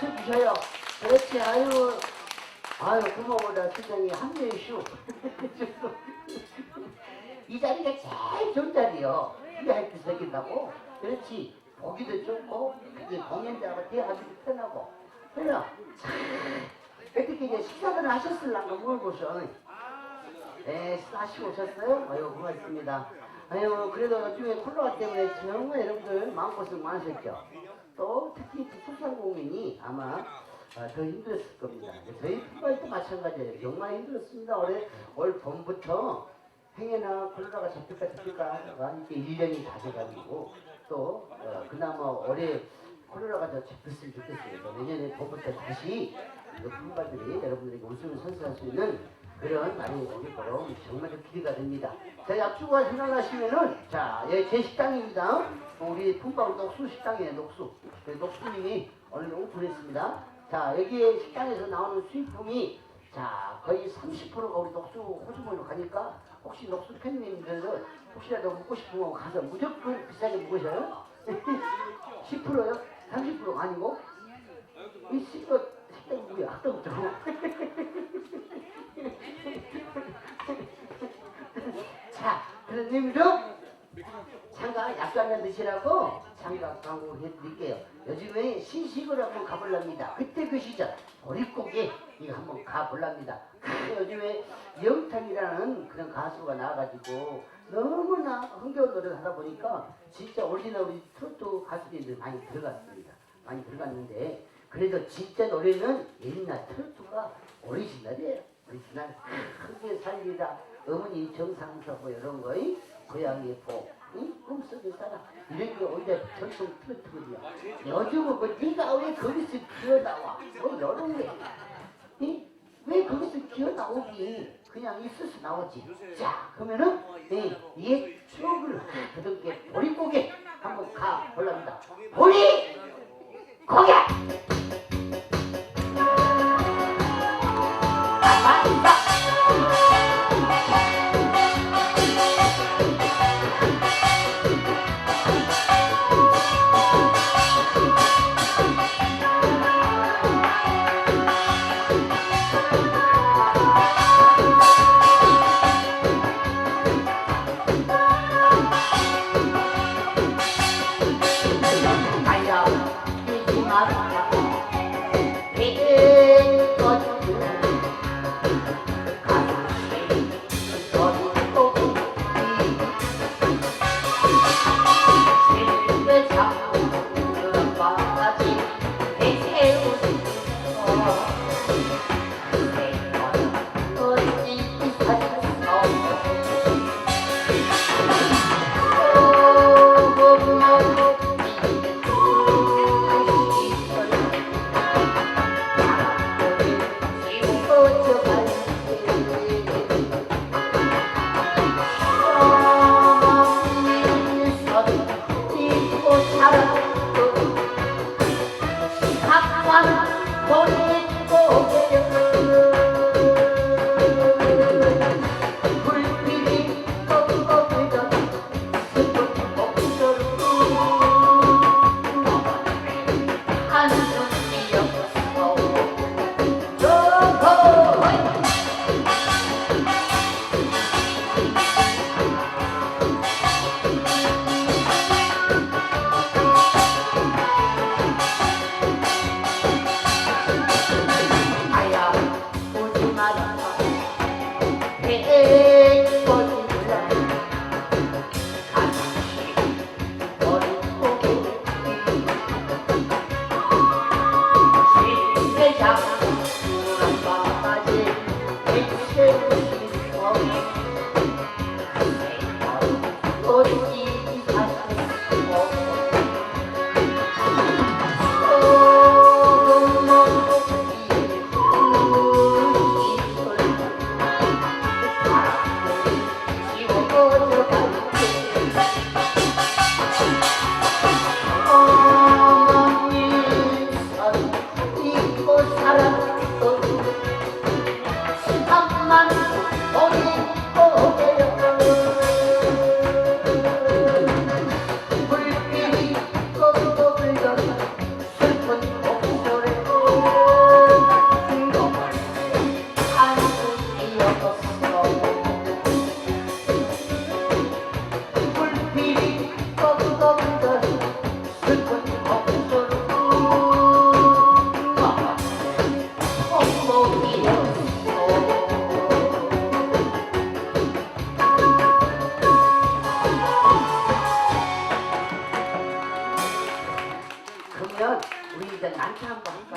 한번 외쳐주셔요. 그렇지, 아유, 아유, 부모보다 수정이 한 명이 쉬우. 이 자리가 제일 좋은 자리요. 일할 때 새긴다고. 그렇지. 보기도 좋고, 그게 공연자가 대하기도 편하고. 그래요. 참, 어떻게 이제 식사를 하셨을랑가 물어보셔. 네, 하시고 오셨어요? 아유, 고맙습니다. 아유, 그래도 요즘에 콜로나 때문에 정말 여러분들 마음고생 많으셨죠? 또 특히 소상공인이 아마 아, 더 힘들었을 겁니다. 저희 피부할도 마찬가지예요. 정말 힘들었습니다. 올해 올 봄부터 행여나 콜로나가 잡힐까 잡힐까 하다가 이게 1년이 다 돼가지고 또 어, 그나마 올해 콜로나가 더 잡혔으면 좋겠어요. 내년에 봄부터 다시 그 피부가들이 여러분들에게 웃음을 선사할 수 있는 그런 많은 고객으로 정말 기대가 됩니다. 자, 약주가 생각나시면은, 자, 예, 제 식당입니다. 어? 우리 품방 녹수 식당이에요, 녹수. 그 녹수님이 오늘 오픈했습니다. 자, 여기에 식당에서 나오는 수입품이 자, 거의 30%가 우리 녹수 호주머니로 가니까 혹시 녹수 팬님들 혹시라도 묵고 싶으면 가서 무조건 비싸게 묵으셔요. 10%요? 30%가 아니고? 이 10%, 땡구야 또 저거 자 그런님도 장가 약간만 드시라고 장가 광고 해드릴게요. 요즘에 신식으로 한번 가볼랍니다. 그때 그 시절 어릿고기 이거 한번 가볼랍니다. 요즘에 영탁이라는 그런 가수가 나와가지고 너무나 흥겨운 노래를 하다 보니까 진짜 올리나 우리 트로트 가수들이 많이 들어갔습니다. 많이 들어갔는데 그래도 진짜 노래는 옛날 트로트가 오리지널이에요. 오리지널 크게 살리다 어머니 정상서 뭐 이런 거 이? 고향의 복 이? 꿈속의 사랑 이런 게 오히려 전통 트로트거든요. 요즘은 뭐 네가 왜 거기서 기어나와 뭐 이런 게 이? 왜 거기서 기어나오기 그냥 있어서 나오지 자 그러면은 예, 이게 추억을 더듬게 보릿고개 한번 가볼랍니다 보릿고개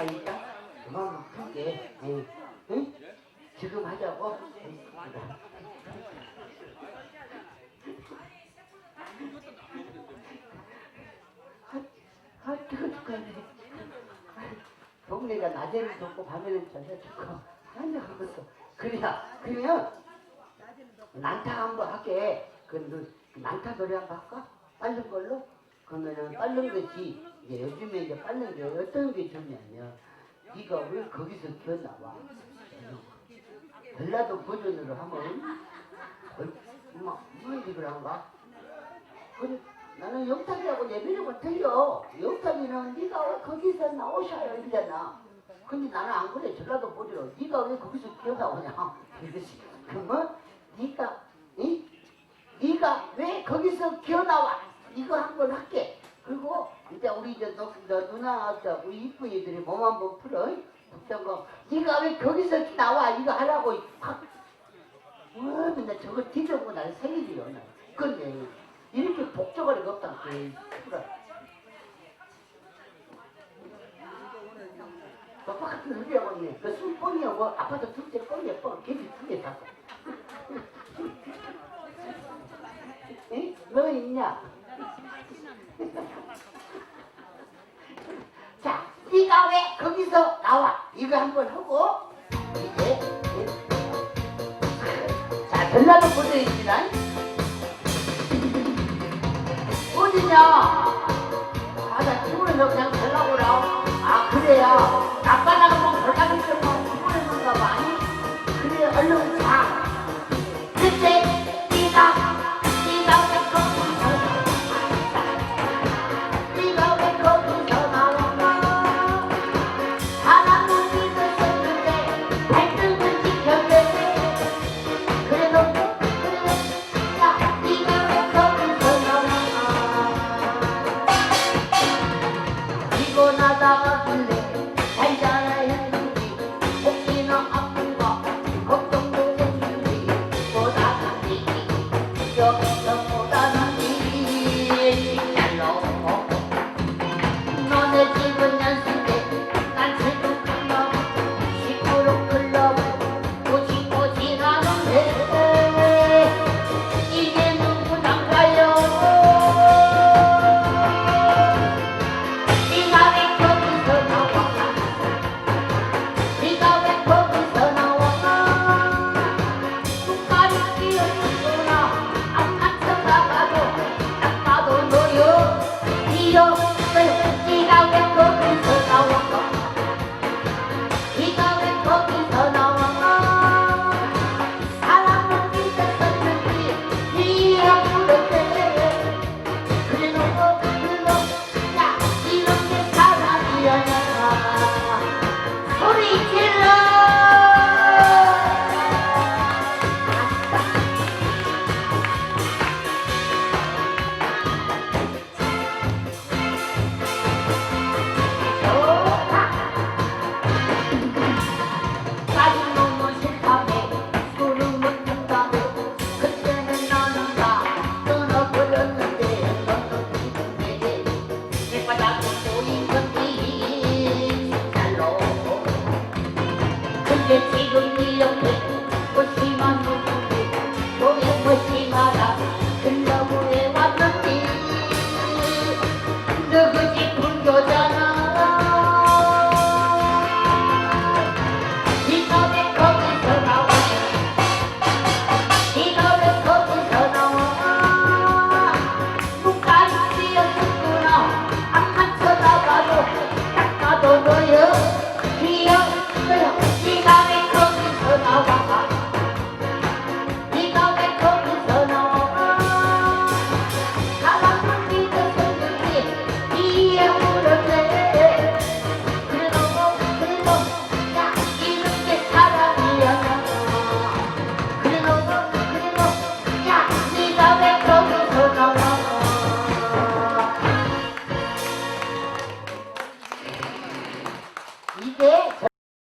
자 일단 그만 할게 응? 응? 지금 하자고? 아 뜨거죽겠네 동네가 낮에는 덥고 밤에는 전혀 춥고 아니 그것도 그래야 그러면 난타 한번 할게 그 난타 노래 한번 할까? 빠른 걸로? 그러면은 빠른 것이 이제 요즘에 이제 빠른 게 어떤 게 좋냐면 네가 왜 거기서 기어나와 전라도 버전으로 하면 뭐, 뭐 이거란가? 그래, 나는 영탁이하고 내비는 틀려. 영탁이는 네가 왜 거기서 나오셔야 이러잖아. 근데 나는 안 그래. 전라도 버전으로. 네가 왜 거기서 기어나오냐? 이것이. 그러면 네가 이? 네가 왜 거기서 기어나와? 이거 한 번 할게. 그리고 이제 우리 이제 너, 너 누나 저 우리 이쁜이들이 몸 한 번 풀어. 북정거 네가 왜 거기서 나와? 이거 하라고 확 와, 근데 저거 뒤져보고 나는 생일이요. 나. 근데 이렇게 거 없다. 그, 그래. 아빠 같은 소리하고 있네. 그술 뻥이하고 아파트 둘째 뻥이야 뻥. 걔들 두개 샀어. 응? 너 있냐? 자, 네가 왜 거기서 나와? 이거 한번 하고 이제 예. 자, 전라도 보도입니다. 어디냐? 아, 나 피곤해서 그냥 전라고 오라. 아, 그래야. the table, we love